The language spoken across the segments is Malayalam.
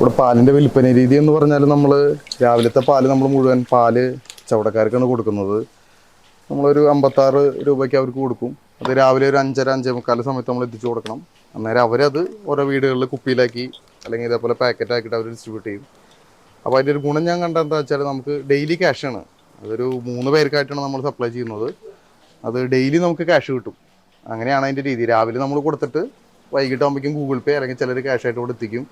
ഇവിടെ പാലിന്റെ വിൽപ്പന രീതി എന്ന് പറഞ്ഞാൽ നമ്മൾ രാവിലത്തെ പാൽ നമ്മൾ മുഴുവൻ പാൽ ചവടക്കാർക്കാണ് കൊടുക്കുന്നത്. നമ്മളൊരു അമ്പത്താറ് രൂപയ്ക്ക് അവർക്ക് കൊടുക്കും. അത് രാവിലെ ഒരു അഞ്ചര അഞ്ചേ മുക്കാൽ സമയത്ത് നമ്മൾ എത്തിച്ചു കൊടുക്കണം. അന്നേരം അവരത് ഓരോ വീടുകളിൽ കുപ്പിയിലാക്കി അല്ലെങ്കിൽ ഇതേപോലെ പാക്കറ്റ് ആക്കിയിട്ട് അവർ ഡിസ്ട്രിബ്യൂട്ട് ചെയ്യും. അപ്പോൾ അതിന്റെ ഒരു ഗുണം ഞാൻ കണ്ടെന്താ വെച്ചാൽ നമുക്ക് ഡെയിലി ക്യാഷാണ് അതൊരു മൂന്ന് പേർക്കായിട്ടാണ് നമ്മൾ സപ്ലൈ ചെയ്യുന്നത്. അത് ഡെയിലി നമുക്ക് ക്യാഷ് കിട്ടും. അങ്ങനെയാണ് അതിന്റെ രീതി. രാവിലെ നമ്മൾ കൊടുത്തിട്ട് വൈകിട്ട് ആകുമ്പോഴേക്കും ഗൂഗിൾ പേ അല്ലെങ്കിൽ ചിലർ ക്യാഷ് ആയിട്ട് കൊടുത്തിക്കും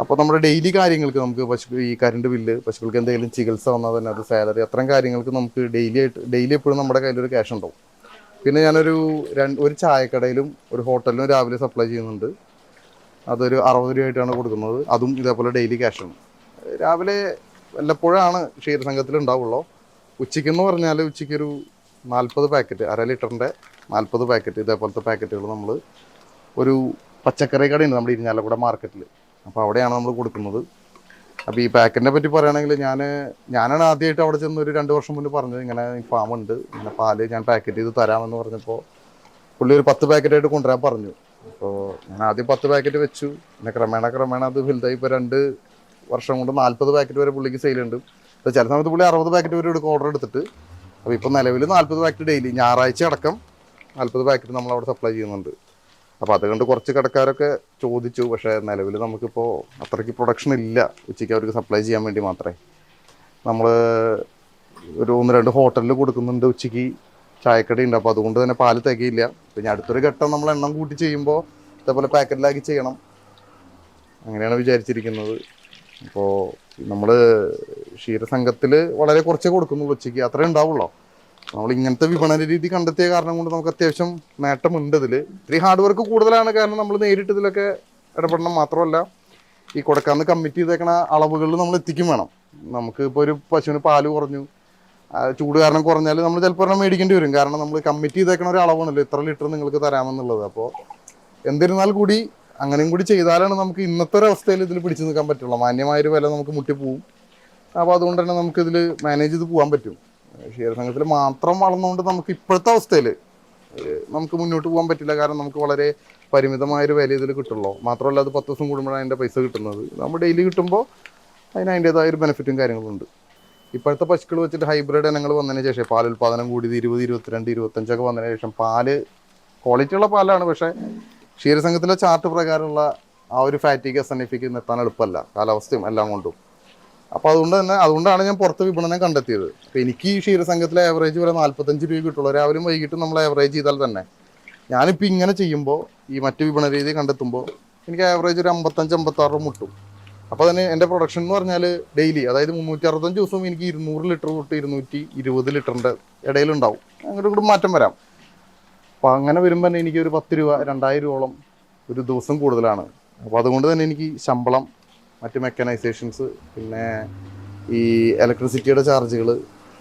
അപ്പോൾ നമ്മുടെ ഡെയിലി കാര്യങ്ങൾക്ക് നമുക്ക് പശു ഈ കറണ്ട് ബില്ല് പശുക്കൾക്ക് എന്തെങ്കിലും ചികിത്സ വന്നാൽ തന്നെ അത് സാലറി അത്രയും കാര്യങ്ങൾക്ക് നമുക്ക് ഡെയിലി ആയിട്ട് ഡെയിലി എപ്പോഴും നമ്മുടെ കയ്യിലൊരു ക്യാഷ് ഉണ്ടാവും. പിന്നെ ഞാനൊരു രണ്ട് ഒരു ചായക്കടയിലും ഒരു ഹോട്ടലിലും രാവിലെ സപ്ലൈ ചെയ്യുന്നുണ്ട്. അതൊരു അറുപത് രൂപയായിട്ടാണ് കൊടുക്കുന്നത്. അതും ഇതേപോലെ ഡെയിലി ക്യാഷാണ് രാവിലെ വല്ലപ്പോഴാണ് ക്ഷീരസംഘത്തിൽ ഉണ്ടാവുള്ളൂ. ഉച്ചയ്ക്കെന്ന് പറഞ്ഞാൽ ഉച്ചയ്ക്കൊരു നാൽപ്പത് പാക്കറ്റ് അര ലിറ്ററിന്റെ നാൽപ്പത് പാക്കറ്റ് ഇതേപോലത്തെ പാക്കറ്റുകൾ നമ്മൾ ഒരു പച്ചക്കറി കടയുണ്ട് നമ്മുടെ ഇരിഞ്ഞാലക്കുട മാർക്കറ്റിൽ അപ്പോൾ അവിടെയാണ് നമ്മൾ കൊടുക്കുന്നത്. അപ്പോൾ ഈ പാക്കറ്റിനെ പറ്റി പറയുകയാണെങ്കിൽ ഞാൻ ഞാനാണ് ആദ്യമായിട്ട് അവിടെ ചെന്ന് ഒരു രണ്ട് വർഷം മുന്നേ പറഞ്ഞത് ഇങ്ങനെ ഫാം ഉണ്ട് ഇങ്ങനെ പാൽ ഞാൻ പാക്കറ്റ് ചെയ്ത് തരാമെന്ന് പറഞ്ഞപ്പോൾ പുള്ളി ഒരു പത്ത് പാക്കറ്റായിട്ട് കൊണ്ടുവരാൻ പറഞ്ഞു. അപ്പോൾ ഞാൻ ആദ്യം പത്ത് പാക്കറ്റ് വെച്ചു പിന്നെ ക്രമേണ ക്രമേണ അത് വലുതായി. ഇപ്പോൾ രണ്ട് വർഷം കൊണ്ട് നാൽപ്പത് പാക്കറ്റ് വരെ പുള്ളിക്ക് സെയിലുണ്ട് അപ്പോൾ ചില സമയത്ത് പുള്ളി അറുപത് പാക്കറ്റ് വരെ എടുക്കും ഓർഡർ എടുത്തിട്ട്. അപ്പോൾ ഇപ്പോൾ നിലവിൽ നാൽപ്പത് പാക്കറ്റ് ഡെയിലി ഞായറാഴ്ച അടക്കം നാൽപ്പത് പാക്കറ്റ് നമ്മൾ അവിടെ സപ്ലൈ ചെയ്യുന്നുണ്ട്. അപ്പോൾ അതുകൊണ്ട് കുറച്ച് കടക്കാരൊക്കെ ചോദിച്ചു. പക്ഷേ നിലവിൽ നമുക്കിപ്പോൾ അത്രയ്ക്ക് പ്രൊഡക്ഷൻ ഇല്ല. ഉച്ചയ്ക്ക് അവർക്ക് സപ്ലൈ ചെയ്യാൻ വേണ്ടി മാത്രമേ. നമ്മൾ ഒരു ഒന്ന് രണ്ട് ഹോട്ടലിൽ കൊടുക്കുന്നുണ്ട് ഉച്ചയ്ക്ക്. ചായക്കടി ഉണ്ട്. അപ്പോൾ അതുകൊണ്ട് തന്നെ പാൽ തികയില്ല. പിന്നെ അടുത്തൊരു ഘട്ടം നമ്മൾ എണ്ണം കൂട്ടി ചെയ്യുമ്പോൾ ഇതേപോലെ പാക്കറ്റിലാക്കി ചെയ്യണം. അങ്ങനെയാണ് വിചാരിച്ചിരിക്കുന്നത്. അപ്പോൾ നമ്മൾ ക്ഷീരസംഘത്തിൽ വളരെ കുറച്ചേ കൊടുക്കുന്നുള്ളൂ ഉച്ചയ്ക്ക്. അത്രേ ഉണ്ടാവുള്ളൂ? നമ്മൾ ഇങ്ങനത്തെ വിപണന രീതി കണ്ടെത്തിയ കാരണം കൊണ്ട് നമുക്ക് അത്യാവശ്യം നേട്ടമുണ്ട് ഇതിൽ ഇത്തിരി ഹാർഡ് വർക്ക് കൂടുതലാണ്. കാരണം നമ്മൾ നേരിട്ട് ഇതിലൊക്കെ ഇടപെടണം. മാത്രമല്ല ഈ കൊടുക്കാന്ന് കമ്മിറ്റ് ചെയ്തേക്കണ അളവുകളിൽ നമ്മൾ എത്തിക്കും വേണം. നമുക്ക് ഇപ്പോൾ ഒരു പശുവിന് പാൽ കുറഞ്ഞു. ചൂട് കാരണം കുറഞ്ഞാൽ നമ്മൾ ചിലപ്പോൾ ഒരെണ്ണം മേടിക്കേണ്ടി വരും. കാരണം നമ്മൾ കമ്മിറ്റ് ചെയ്തേക്കണ ഒരു അളവാണല്ലോ ഇത്ര ലിറ്റർ നിങ്ങൾക്ക് തരാമെന്നുള്ളത്. അപ്പോൾ എന്നിരുന്നാൽ കൂടി അങ്ങനെയും കൂടി ചെയ്താലാണ് നമുക്ക് ഇന്നത്തെ ഒരു അവസ്ഥയിൽ ഇതിൽ പിടിച്ചു നിൽക്കാൻ പറ്റുള്ളൂ. മാന്യമായൊരു വില നമുക്ക് മുട്ടിപ്പോവും അപ്പോൾ അതുകൊണ്ട് തന്നെ നമുക്കിതിൽ മാനേജ് ചെയ്ത് പോകാൻ പറ്റും. ഷെയർ സംഘത്തിൽ മാത്രം വളർന്നുകൊണ്ട് നമുക്ക് ഇപ്പോഴത്തെ അവസ്ഥയിൽ നമുക്ക് മുന്നോട്ട് പോകാൻ പറ്റില്ല. കാരണം നമുക്ക് വളരെ പരിമിതമായൊരു വില ഇതിൽ കിട്ടുള്ളൂ. മാത്രമല്ല അത് പത്ത് ദിവസം കൂടുമ്പോഴാണ് അതിന്റെ പൈസ കിട്ടുന്നത്. നമ്മൾ ഡെയിലി കിട്ടുമ്പോൾ അതിന് അതിന്റേതായ ഒരു ബെനിഫിറ്റും കാര്യങ്ങളുണ്ട് ഇപ്പോഴത്തെ പശുക്കൾ വെച്ചിട്ട് ഹൈബ്രിഡ് ഇനങ്ങൾ വന്നതിന് ശേഷം പാൽ ഉൽപ്പാദനം കൂടിയത് ഇരുപത് ഇരുപത്തിരണ്ട് ഇരുപത്തഞ്ചൊക്കെ വന്നതിന് ശേഷം പാൽ ക്വാളിറ്റി ഉള്ള പാലാണ്. പക്ഷേ ക്ഷീരസംഘത്തിലെ ചാർട്ട് പ്രകാരമുള്ള ആ ഒരു ഫാറ്റിക് എസ് എൻ എഫിക്ക് നിർത്താൻ എളുപ്പമല്ല. കാലാവസ്ഥയും എല്ലാം കൊണ്ടും. അപ്പോൾ അതുകൊണ്ട് തന്നെ അതുകൊണ്ടാണ് ഞാൻ പുറത്ത് വിപണനം കണ്ടെത്തിയത്. അപ്പോൾ എനിക്ക് ഈ ക്ഷീരസംഘത്തിലെ ആവറേജ് വരെ നാൽപ്പത്തഞ്ച് രൂപ കിട്ടുള്ളൂ. രാവിലെയും വൈകിട്ടും നമ്മൾ ആവറേജ് ചെയ്താൽ തന്നെ. ഞാനിപ്പോൾ ഇങ്ങനെ ചെയ്യുമ്പോൾ ഈ മറ്റ് വിപണന രീതി കണ്ടെത്തുമ്പോൾ എനിക്ക് ആവറേജ് ഒരു അമ്പത്തഞ്ച് അമ്പത്താറ് രൂപ മുട്ടും. അപ്പോൾ തന്നെ എന്റെ പ്രൊഡക്ഷൻ എന്ന് പറഞ്ഞാൽ ഡെയിലി അതായത് മുന്നൂറ്റി അറുപത്തഞ്ച് ദിവസവും എനിക്ക് ഇരുന്നൂറ് ലിറ്റർ തൊട്ട് ഇരുന്നൂറ്റി ഇരുപത് ലിറ്ററിന്റെ ഇടയിലുണ്ടാവും. അങ്ങോട്ടും ഇങ്ങോട്ടും മാറ്റം വരാം. അപ്പോൾ അങ്ങനെ വരുമ്പോൾ തന്നെ എനിക്ക് ഒരു പത്ത് രൂപ രണ്ടായിരം രൂപയോളം ഒരു ദിവസം കൂടുതലാണ്. അപ്പോൾ അതുകൊണ്ട് തന്നെ എനിക്ക് ശമ്പളം മറ്റ് മെക്കനൈസേഷൻസ് പിന്നെ ഈ ഇലക്ട്രിസിറ്റിയുടെ ചാർജുകൾ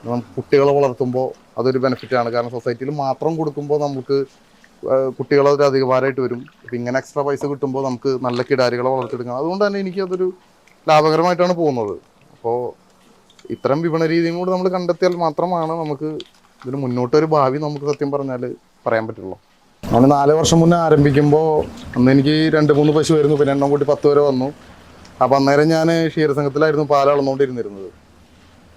നമുക്ക് കുട്ടികളെ വളർത്തുമ്പോൾ അതൊരു ബെനിഫിറ്റാണ് കാരണം സൊസൈറ്റിയിൽ മാത്രം കൊടുക്കുമ്പോൾ നമുക്ക് കുട്ടികളെ ഒരു അധികഭാരമായിട്ട് വരും. അപ്പം ഇങ്ങനെ എക്സ്ട്രാ പൈസ കിട്ടുമ്പോൾ നമുക്ക് നല്ല കിടാരികളെ വളർത്തിയെടുക്കാം അതുകൊണ്ട് തന്നെ എനിക്ക് അതൊരു ലാഭകരമായിട്ടാണ് പോകുന്നത്. അപ്പോൾ ഇത്തരം വിപണ രീതിയും കൂടി നമ്മൾ കണ്ടെത്തിയാൽ മാത്രമാണ് നമുക്ക് ഇതിന് മുന്നോട്ടൊരു ഭാവി നമുക്ക് സത്യം പറഞ്ഞാൽ പറയാൻ പറ്റുള്ളൂ. നമ്മൾ നാല് വർഷം മുന്നേ ആരംഭിക്കുമ്പോൾ അന്ന് എനിക്ക് രണ്ട് മൂന്ന് പശു വരുന്നു പിന്നെ എണ്ണം കൂട്ടി പത്ത് വരെ വന്നു. അപ്പോൾ അന്നേരം ഞാൻ ക്ഷീരസംഘത്തിലായിരുന്നു പാൽ അളന്നുകൊണ്ടിരുന്നിരുന്നത്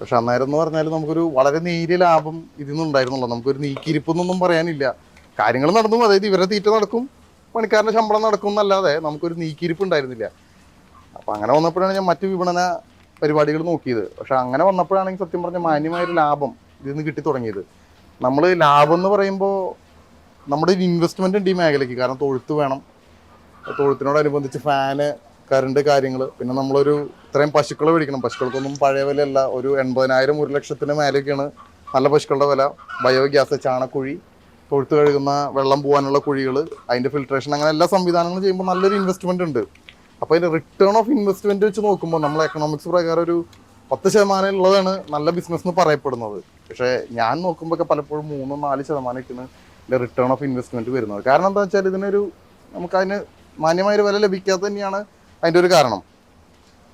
പക്ഷെ അന്നേരം എന്ന് പറഞ്ഞാൽ നമുക്കൊരു വളരെ നേരിയ ലാഭം ഇതിൽ നിന്നുണ്ടായിരുന്നുള്ളൂ. നമുക്കൊരു നീക്കിയിരിപ്പൊന്നൊന്നും പറയാനില്ല. കാര്യങ്ങൾ നടന്നു. അതായത് ഇവരുടെ തീറ്റ നടക്കും. പണിക്കാരന്റെ ശമ്പളം നടക്കും എന്നല്ലാതെ നമുക്കൊരു നീക്കിയിരിപ്പ് ഉണ്ടായിരുന്നില്ല അപ്പം അങ്ങനെ വന്നപ്പോഴാണ് ഞാൻ മറ്റു വിപണന പരിപാടികൾ നോക്കിയത്. പക്ഷെ അങ്ങനെ വന്നപ്പോഴാണെങ്കിൽ സത്യം പറഞ്ഞാൽ മാന്യമായൊരു ലാഭം ഇതിൽ നിന്ന് കിട്ടി തുടങ്ങിയത്. നമ്മൾ ലാഭം എന്ന് പറയുമ്പോൾ നമ്മുടെ ഒരു ഇൻവെസ്റ്റ്മെന്റ് ഉണ്ട് ഈ മേഖലയ്ക്ക്. കാരണം തൊഴുത്ത് വേണം. തൊഴുത്തിനോടനുബന്ധിച്ച് ഫാന് കറണ്ട് കാര്യങ്ങൾ പിന്നെ നമ്മളൊരു ഇത്രയും പശുക്കൾ മേടിക്കണം പശുക്കൾക്കൊന്നും പഴയ വിലയല്ല. ഒരു എൺപതിനായിരം ഒരു ലക്ഷത്തിന് മേലെയൊക്കെയാണ് നല്ല പശുക്കളുടെ വില. ബയോഗ്യാസ് ചാണക്കുഴി തൊഴുത്ത് കഴുകുന്ന വെള്ളം പോകാനുള്ള കുഴികൾ അതിന്റെ ഫിൽട്രേഷൻ അങ്ങനെ എല്ലാ സംവിധാനങ്ങളും ചെയ്യുമ്പോൾ നല്ലൊരു ഇൻവെസ്റ്റ്മെന്റ് ഉണ്ട്. അപ്പോൾ അതിന്റെ റിട്ടേൺ ഓഫ് ഇൻവെസ്റ്റ്മെന്റ് വെച്ച് നോക്കുമ്പോൾ നമ്മൾ എക്കണോമിക്സ് പ്രകാരം ഒരു പത്ത് ശതമാനം ഉള്ളതാണ് നല്ല ബിസിനസ് എന്ന് പറയപ്പെടുന്നത്. പക്ഷേ ഞാൻ നോക്കുമ്പോഴൊക്കെ പലപ്പോഴും മൂന്നോ നാല് ശതമാനമൊക്കെയാണ് ഇതിന്റെ റിട്ടേൺ ഓഫ് ഇൻവെസ്റ്റ്മെന്റ് വരുന്നത്. കാരണം എന്താ വെച്ചാൽ ഇതിനൊരു നമുക്കതിന് മാന്യമായൊരു വില ലഭിക്കാതെ തന്നെയാണ് അതിന്റെ ഒരു കാരണം.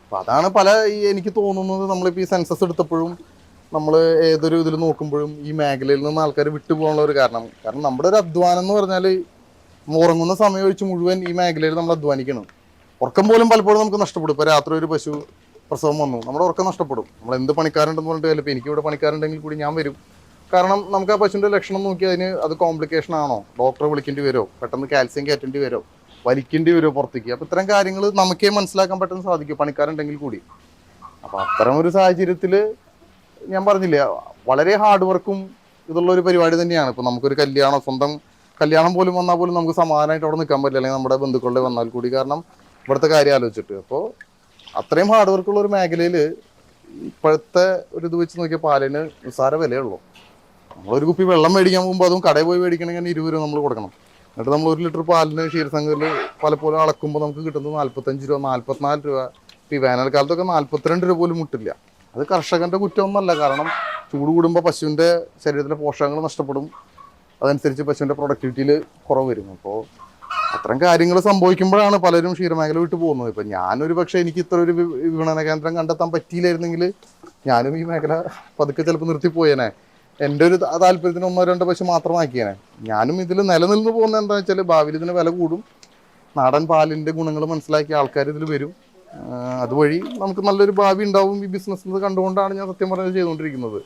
അപ്പം അതാണ് പല ഈ എനിക്ക് തോന്നുന്നത് നമ്മളിപ്പോൾ ഈ സെൻസസ് എടുത്തപ്പോഴും നമ്മൾ ഏതൊരു ഇതിൽ നോക്കുമ്പോഴും ഈ മേഖലയിൽ നിന്ന് ആൾക്കാർ വിട്ടുപോകാനുള്ള ഒരു കാരണം. കാരണം നമ്മുടെ ഒരു അധ്വാനം എന്ന് പറഞ്ഞാൽ ഉറങ്ങുന്ന സമയം ഒഴിച്ച് മുഴുവൻ ഈ മേഖലയിൽ നമ്മൾ അധ്വാനിക്കണം. ഉറക്കം പോലും പലപ്പോഴും നമുക്ക് നഷ്ടപ്പെടും. ഇപ്പോൾ രാത്രി ഒരു പശു പ്രസവം വന്നു. നമ്മുടെ ഉറക്കം നഷ്ടപ്പെടും. നമ്മൾ എന്ത് പണിക്കാരുണ്ടെന്ന് പറഞ്ഞിട്ട് ഇപ്പോൾ എനിക്ക് ഇവിടെ പണിക്കാരുണ്ടെങ്കിൽ കൂടി ഞാൻ വരും. കാരണം നമുക്ക് ആ പശുവിന്റെ ലക്ഷണം നോക്കി അതിന് അത് കോംപ്ലിക്കേഷൻ ആണോ? ഡോക്ടറെ വിളിക്കേണ്ടി വരുമോ? പെട്ടെന്ന് കാൽസ്യം കയറ്റേണ്ടി വരുമോ? വലിക്കേണ്ടി വരുമോ പുറത്തേക്ക്. അപ്പോൾ ഇത്തരം കാര്യങ്ങൾ നമുക്കേ മനസ്സിലാക്കാൻ പെട്ടെന്ന് സാധിക്കും പണിക്കാരുണ്ടെങ്കിൽ കൂടി. അപ്പോൾ അത്തരം ഒരു സാഹചര്യത്തിൽ ഞാൻ പറഞ്ഞില്ല വളരെ ഹാർഡ് വർക്കും ഇതുള്ള ഒരു പരിപാടി തന്നെയാണ്. ഇപ്പോൾ നമുക്കൊരു കല്യാണം സ്വന്തം കല്യാണം പോലും വന്നാൽ പോലും നമുക്ക് സമാധാനമായിട്ട് അവിടെ നിൽക്കാൻ പറ്റില്ല അല്ലെങ്കിൽ നമ്മുടെ ബന്ധുക്കളുടെ വന്നാൽ കൂടി. കാരണം ഇവിടുത്തെ കാര്യം ആലോചിച്ചിട്ട്. അപ്പോൾ അത്രയും ഹാർഡ് വർക്കുള്ള ഒരു മേഖലയിൽ ഇപ്പോഴത്തെ ഒരു ഇത് വെച്ച് നോക്കിയാൽ പാലിന് നിസ്സാര വിലയുള്ളൂ നമ്മളൊരു കുപ്പി വെള്ളം മേടിക്കാൻ പോകുമ്പോൾ അതും കടയിൽ പോയി മേടിക്കണമെങ്കിൽ ഇരുപത് രൂപ നമ്മൾ കൊടുക്കണം. എന്നിട്ട് നമ്മൾ ഒരു ലിറ്റർ പാലിന് ക്ഷീരസംഘത്തിൽ പലപ്പോഴും അളക്കുമ്പോൾ നമുക്ക് കിട്ടുന്നത് നാൽപ്പത്തഞ്ച് രൂപ നാൽപ്പത്തിനാല് രൂപ. ഇപ്പോൾ ഈ വേനൽക്കാലത്തൊക്കെ നാൽപ്പത്തിരണ്ട് രൂപ പോലും മുട്ടില്ല. അത് കർഷകന്റെ കുറ്റമൊന്നുമല്ല. കാരണം ചൂട് കൂടുമ്പോൾ പശുവിന്റെ ശരീരത്തിലെ പോഷകങ്ങൾ നഷ്ടപ്പെടും. അതനുസരിച്ച് പശുവിന്റെ പ്രൊഡക്ടിവിറ്റിയിൽ കുറവ് വരും. അപ്പോൾ അത്തരം കാര്യങ്ങൾ സംഭവിക്കുമ്പോഴാണ് പലരും ക്ഷീരമേഖല വിട്ടു പോകുന്നത്. ഇപ്പം ഞാനൊരു പക്ഷേ എനിക്ക് ഇത്ര ഒരു വിപണന കേന്ദ്രം കണ്ടെത്താൻ പറ്റിയില്ലായിരുന്നെങ്കിൽ ഞാനും ഈ മേഖല പതുക്കെ ചിലപ്പോൾ നിർത്തിപ്പോയേനെ. എന്റെ ഒരു താല്പര്യത്തിന് ഒന്നോ രണ്ടോ പശു മാത്രമാക്കിയാണ് ഞാനും ഇതിൽ നിലനിന്ന് പോകുന്ന എന്താ വെച്ചാൽ ഭാവിയിൽ ഇതിന് വില കൂടും. നാടൻ പാലിന്റെ ഗുണങ്ങൾ മനസ്സിലാക്കി ആൾക്കാർ ഇതിൽ വരും. അതുവഴി നമുക്ക് നല്ലൊരു ഭാവി ഉണ്ടാവും ഈ ബിസിനസ് കണ്ടുകൊണ്ടാണ് ഞാൻ സത്യം പറഞ്ഞത് ചെയ്തുകൊണ്ടിരിക്കുന്നത്.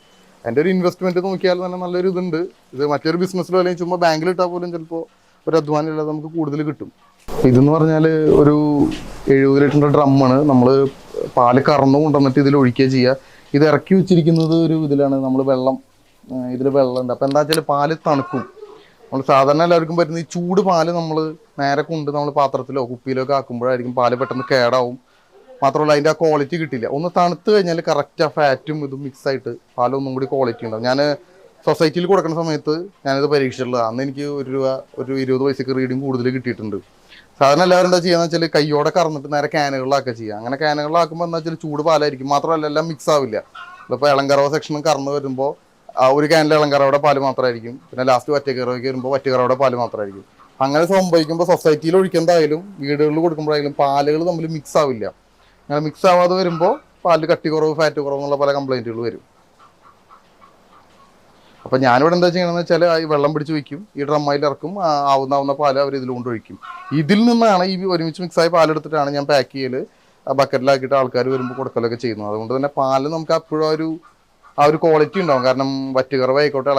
എന്റെ ഒരു ഇൻവെസ്റ്റ്മെന്റ് നോക്കിയാൽ തന്നെ നല്ലൊരു ഇതുണ്ട്. ഇത് മറ്റൊരു ബിസിനസ്സിലോ അല്ലെങ്കിൽ ചുമ്മാ ബാങ്കിൽ ഇട്ടാൽ പോലും ചിലപ്പോൾ ഒരു അധ്വാനം ഇല്ലാതെ നമുക്ക് കൂടുതൽ കിട്ടും. ഇതെന്ന് പറഞ്ഞാൽ ഒരു എഴുപത് ലിറ്ററിന്റെ ഡ്രമ്മാണ് നമ്മൾ പാൽ കറന്നു കൊണ്ടുവന്നിട്ട് ഇതിൽ ഒഴിക്കുക ചെയ്യുക. ഇത് ഇറക്കി വെച്ചിരിക്കുന്നത് ഒരു ഇതിലാണ്. നമ്മൾ വെള്ളം ഇതിൽ വെള്ളമുണ്ട്. അപ്പോൾ എന്താ വെച്ചാൽ പാൽ തണുക്കും. നമ്മൾ സാധാരണ എല്ലാവർക്കും പറ്റുന്ന ഈ ചൂട് പാൽ നമ്മൾ നേരെ കൊണ്ട് നമ്മൾ പാത്രത്തിലോ കുപ്പിയിലോ ഒക്കെ ആക്കുമ്പോഴായിരിക്കും പാൽ പെട്ടെന്ന് കേടാവും. മാത്രമല്ല അതിന്റെ ആ ക്വാളിറ്റി കിട്ടില്ല. ഒന്ന് തണുത്ത് കഴിഞ്ഞാൽ കറക്റ്റ് ആ ഫാറ്റും ഇതും മിക്സ് ആയിട്ട് പാലൊന്നും കൂടി ക്വാളിറ്റി ഉണ്ടാവും. ഞാൻ സൊസൈറ്റിയിൽ കൊടുക്കുന്ന സമയത്ത് ഞാനിത് പരീക്ഷിച്ചിട്ടുള്ളത്. അന്ന് എനിക്ക് ഒരു രൂപ ഒരു ഇരുപത് പൈസക്ക് റീഡിങ് കൂടുതൽ കിട്ടിയിട്ടുണ്ട്. സാധാരണ എല്ലാവരും എന്താ ചെയ്യുക വെച്ചാൽ കയ്യോടെ കറന്നിട്ട് നേരെ ക്യാനുകളിലാക്കുക ചെയ്യുക അങ്ങനെ ക്യാനുകളിലാക്കുമ്പോൾ എന്താ വെച്ചാൽ ചൂട് പാലായിരിക്കും. മാത്രമല്ല എല്ലാം മിക്സ് ആവില്ല. ഇപ്പോൾ ഇളങ്കറവ സെക്ഷനും കറന്ന് വരുമ്പോൾ ഒരു ക്യാനിൽ ഇളങ്കറയുടെ പാൽ മാത്രമായിരിക്കും പിന്നെ ലാസ്റ്റ് വറ്റക്കറവയ്ക്ക് വരുമ്പോൾ വറ്റക്കറവയുടെ പാൽ മാത്രമായിരിക്കും അങ്ങനെ സംഭവിക്കുമ്പോൾ സൊസൈറ്റിയിൽ ഒഴിക്കുന്നതായാലും വീടുകളിൽ കൊടുക്കുമ്പോഴായാലും പാലുകൾ തമ്മിൽ മിക്സ് ആവില്ല. അങ്ങനെ മിക്സ് ആവാതെ വരുമ്പോൾ പാലിൽ കട്ടി കുറവ് ഫാറ്റ് കുറവ് എന്നുള്ള പല കംപ്ലൈന്റുകൾ വരും. അപ്പം ഞാനിവിടെ എന്താ ചെയ്യണമെന്ന് വെച്ചാൽ ഈ വെള്ളം പിടിച്ച് വയ്ക്കും ഈ ഡ്രമ്മയിൽ ഇറക്കും ആവുന്നാവുന്ന ആവുന്ന ആവുന്ന പാൽ അവർ ഇതിൽ കൊണ്ടൊഴിക്കും ഇതിൽ നിന്നാണ് ഈ ഒരുമിച്ച് മിക്സായി പാലെടുത്തിട്ടാണ് ഞാൻ പാക്ക് ചെയ്യൽ ബക്കറ്റിലാക്കിയിട്ട് ആൾക്കാർ വരുമ്പോൾ കൊടുക്കലൊക്കെ ചെയ്യുന്നത്. അതുകൊണ്ട് തന്നെ പാൽ നമുക്ക് അപ്പോഴും ഒരു ആ ഒരു ക്വാളിറ്റി ഉണ്ടാവും. കാരണം വറ്റുകറവ് ആയിക്കോട്ടെ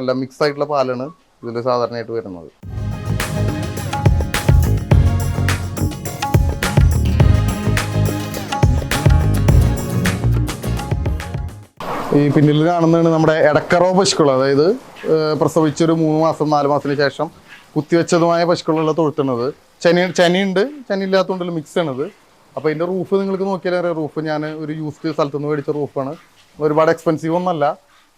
എല്ലാം മിക്സ് ആയിട്ടുള്ള പാലാണ് ഇതിൽ സാധാരണയായിട്ട് വരുന്നത്. ഈ പിന്നിൽ കാണുന്നതാണ് നമ്മുടെ എടക്കറോ പശുക്കൾ. അതായത് പ്രസവിച്ചൊരു മൂന്ന് മാസം നാല് മാസത്തിന് ശേഷം കുത്തിവെച്ചതുമായ പശുക്കളുള്ള തൊഴുത്തണത്. ചനി ചനിയുണ്ട് ചനി ഇല്ലാത്തതുകൊണ്ടുള്ള മിക്സ് ആണത്. അപ്പോൾ ഇതിന്റെ റൂഫ് നിങ്ങൾക്ക് നോക്കിയാൽ അറിയാം റൂഫ് ഞാൻ ഒരു യൂസ്ഡ് സ്ഥലത്തുനിന്ന് മേടിച്ച റൂഫാണ് ഒരുപാട് എക്സ്പെൻസീവ് ഒന്നല്ല.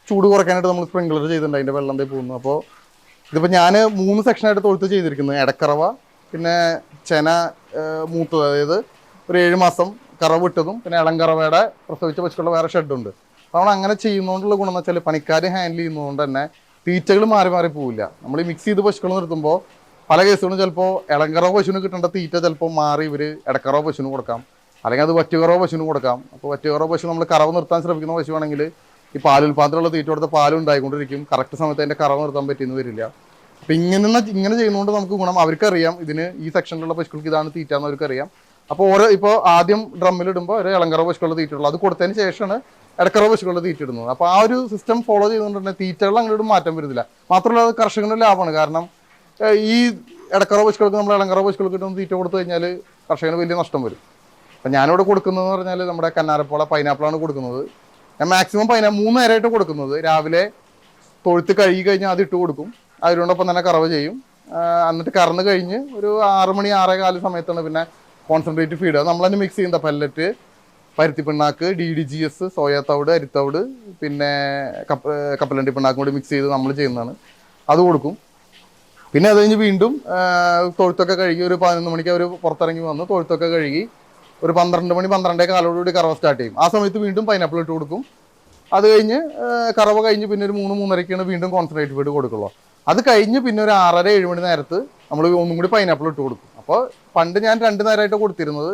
ചൂട് കുറയ്ക്കാനായിട്ട് നമ്മൾ സ്പ്രിംഗ്ലർ ചെയ്തിട്ടുണ്ട് അതിന്റെ വെള്ളം തേ പോകുന്നു. അപ്പോൾ ഇതിപ്പോൾ ഞാൻ മൂന്ന് സെക്ഷനായിട്ട് തൊഴുത്ത് ചെയ്തിരിക്കുന്നത് ഇടക്കറവ പിന്നെ ചെന മൂത്തത്. അതായത് ഒരു ഏഴ് മാസം കറവ് വിട്ടതും പിന്നെ ഇളങ്കറവയുടെ പ്രസവിച്ച പശുക്കളുടെ വേറെ ഷെഡുണ്ട് അപ്പോൾ നമ്മൾ അങ്ങനെ ചെയ്യുന്നതുകൊണ്ടുള്ള ഗുണം എന്ന് വെച്ചാൽ പണിക്കാർ ഹാൻഡിൽ ചെയ്യുന്നതുകൊണ്ട് തന്നെ തീറ്റകൾ മാറി മാറി പോവില്ല. നമ്മൾ ഈ മിക്സ് ചെയ്ത് പശുക്കൾ നിർത്തുമ്പോൾ പല കേസുകളും ചിലപ്പോൾ ഇളങ്കറവ പശുവിന് കിട്ടേണ്ട തീറ്റ ചിലപ്പോൾ മാറി ഇവർ ഇടക്കറവ പശുവിന് കൊടുക്കാം. അല്ലെങ്കിൽ അത് വറ്റുകറോ പശുവിന് കൊടുക്കാം. അപ്പോൾ വറ്റുകറോ പശു നമ്മൾ കറവ് നിർത്താൻ ശ്രമിക്കുന്ന പശുവാണെങ്കിൽ ഈ പാലുൽപാദനമുള്ള തീറ്റ കൊടുത്ത പാലും ഉണ്ടായിക്കൊണ്ടിരിക്കും. കറക്റ്റ് സമയത്ത് അതിന്റെ കറവ് നിർത്താൻ പറ്റിയെന്ന് വരില്ല. അപ്പം ഇങ്ങനെ ഇങ്ങനെ ചെയ്യുന്നതുകൊണ്ട് നമുക്ക് ഗുണം അവർക്കറിയാം. ഇതിന് ഈ സെക്ഷനിലുള്ള പശുക്കൾക്ക് ഇതാണ് തീറ്റ എന്ന് അവർക്കറിയാം. അപ്പോൾ ഓരോ ഇപ്പോൾ ആദ്യം ഡ്രമ്മിലിടുമ്പോൾ ഒരു ഇളങ്കറ പശുക്കളുടെ തീറ്റ ഉള്ളൂ അത് കൊടുത്തതിന് ശേഷമാണ് ഇടക്കറ പശുക്കളുടെ തീറ്റ ഇടുന്നത്. അപ്പോൾ ആ ഒരു സിസ്റ്റം ഫോളോ ചെയ്തുകൊണ്ട് തീറ്റകൾ അങ്ങോട്ട് മാറ്റം വരുന്നില്ല. മാത്രമല്ല അത് കർഷകന് ലാഭമാണ്. കാരണം ഈ ഇടക്കറ പശുക്കൾക്ക് നമ്മൾ ഇളങ്കറ പശുക്കൾക്ക് കിട്ടുന്ന തീറ്റ കൊടുത്തു കഴിഞ്ഞാൽ കർഷകന് വലിയ നഷ്ടം വരും. അപ്പം ഞാനിവിടെ കൊടുക്കുന്നതെന്ന് പറഞ്ഞാൽ നമ്മുടെ കന്നാരപ്പോള പൈനാപ്പിളാണ് കൊടുക്കുന്നത്. ഞാൻ മാക്സിമം പൈനാ മൂന്ന് നേരമായിട്ട് കൊടുക്കുന്നത്. രാവിലെ തൊഴുത്ത് കഴുകി കഴിഞ്ഞാൽ അത് ഇട്ട് കൊടുക്കും. അതിനോടൊപ്പം തന്നെ കറവ് ചെയ്യും. എന്നിട്ട് കറന്ന് കഴിഞ്ഞ് ഒരു ആറ് മണി ആറേ കാല സമയത്താണ് പിന്നെ കോൺസെൻട്രേറ്റ് ഫീഡ് നമ്മൾ തന്നെ മിക്സ് ചെയ്യുന്ന പല്ലറ്റ് പരുത്തി പിണ്ണാക്ക് D D G S soya തവിട് അരിത്തവിട് പിന്നെ കപ്പ കപ്പലണ്ടി പിണ്ണാക്കും കൂടി മിക്സ് ചെയ്ത് നമ്മൾ ചെയ്യുന്നതാണ്. അത് കൊടുക്കും. പിന്നെ അത് കഴിഞ്ഞ് വീണ്ടും തൊഴുത്തൊക്കെ കഴുകി ഒരു പതിനൊന്ന് മണിക്ക് അവർ പുറത്തിറങ്ങി വന്ന് തൊഴുത്തൊക്കെ കഴുകി ഒരു പന്ത്രണ്ട് മണി പന്ത്രണ്ടേ കാലോടുകൂടി കറവ സ്റ്റാർട്ട് ചെയ്യും. ആ സമയത്ത് വീണ്ടും പൈനാപ്പിൾ ഇട്ട് കൊടുക്കും. അത് കഴിഞ്ഞ് കറവ കഴിഞ്ഞ് പിന്നെ ഒരു മൂന്ന് മൂന്നരയ്ക്കാണ് വീണ്ടും കോൺസെൻട്രേറ്റ് ഫീഡ് കൊടുക്കുള്ളൂ. അത് കഴിഞ്ഞ് പിന്നെ ഒരു ആറര ഏഴ് മണി നേരത്ത് നമ്മൾ ഒന്നും കൂടി പൈനാപ്പിൾ ഇട്ട് കൊടുക്കും. അപ്പോൾ പണ്ട് ഞാൻ രണ്ട് നേരമായിട്ട് കൊടുത്തിരുന്നത്.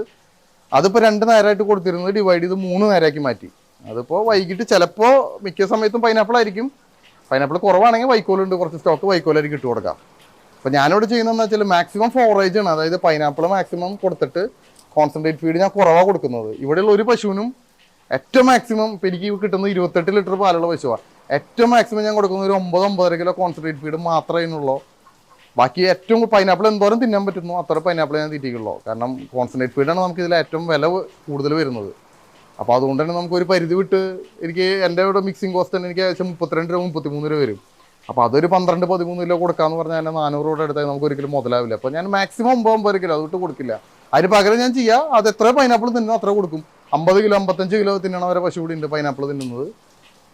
അതിപ്പോൾ രണ്ട് നേരമായിട്ട് കൊടുത്തിരുന്നത് ഡിവൈഡ് ചെയ്ത് മൂന്ന് നേരമാക്കി മാറ്റി. അതിപ്പോൾ വൈകിട്ട് ചിലപ്പോൾ മിക്ക സമയത്തും പൈനാപ്പിൾ ആയിരിക്കും. പൈനാപ്പിൾ കുറവാണെങ്കിൽ വൈക്കോലുണ്ട്. കുറച്ച് സ്റ്റോക്ക് വൈക്കോലായിരിക്കും ഇട്ട് കൊടുക്കാം. അപ്പോൾ ഞാനിവിടെ ചെയ്യുന്നതെന്ന് വെച്ചാൽ മാക്സിമം ഫോറേജ് ആണ്. അതായത് പൈനാപ്പിൾ മാക്സിമം കൊടുത്തിട്ട് കോൺസെൻട്രേറ്റ് ഫീഡ് ഞാൻ കുറവാണ് കൊടുക്കുന്നത്. ഇവിടെയുള്ള ഒരു പശുവിനും ഏറ്റവും മാക്സിമം എനിക്ക് കിട്ടുന്നത് ഇരുപത്തെട്ട് ലിറ്റർ പാലുള്ള പശുവാണ് ഏറ്റവും മാക്സിമം ഞാൻ കൊടുക്കുന്ന ഒരു ഒമ്പത് ഒമ്പതര കിലോ കോൺസെൻട്രേറ്റ് ഫീഡ് മാത്രമേ അതിനുള്ളൂ ബാക്കി ഏറ്റവും പൈനാപ്പിൾ എന്തോരം തിന്നാൻ പറ്റുന്നു അത്ര പൈനാപ്പിൾ ഞാൻ തീറ്റിക്കുള്ളൂ. കാരണം കോൺസെൻട്രേറ്റ് ഫീഡാണ് നമുക്ക് ഇതിൽ ഏറ്റവും വില കൂടുതൽ വരുന്നത്. അപ്പോൾ അതുകൊണ്ട് തന്നെ നമുക്കൊരു പരിധി വിട്ട് എനിക്ക് എന്റെ ഇവിടെ മിക്സിംഗ് കോസ്റ്റ് തന്നെ എനിക്ക് ഏകദേശം മുപ്പത്തിരണ്ട് രൂപ മുപ്പത്തിമൂന്ന് രൂപ വരും. അപ്പോൾ അതൊരു പന്ത്രണ്ട് പതിമൂന്ന് കിലോ കൊടുക്കാന്ന് പറഞ്ഞാൽ തന്നെ നാനൂറ് രൂപയുടെ അടുത്ത് നമുക്ക് ഒരിക്കലും മുതലാവില്ല. അപ്പോൾ ഞാൻ മാക്സിമം ഒമ്പത് ഒമ്പത് കിലോ അതുകൊണ്ട് കൊടുക്കില്ല. അതിന് പകരം ഞാൻ ചെയ്യാം. അത് എത്ര പൈനാപ്പിൾ തിന്നോ അത്ര കൊടുക്കും. അമ്പത് കിലോ അമ്പത്തഞ്ച് കിലോ തിന്നണവരെ പശു കൂടി ഉണ്ട് പൈനാപ്പിൾ തിന്നുന്നത്.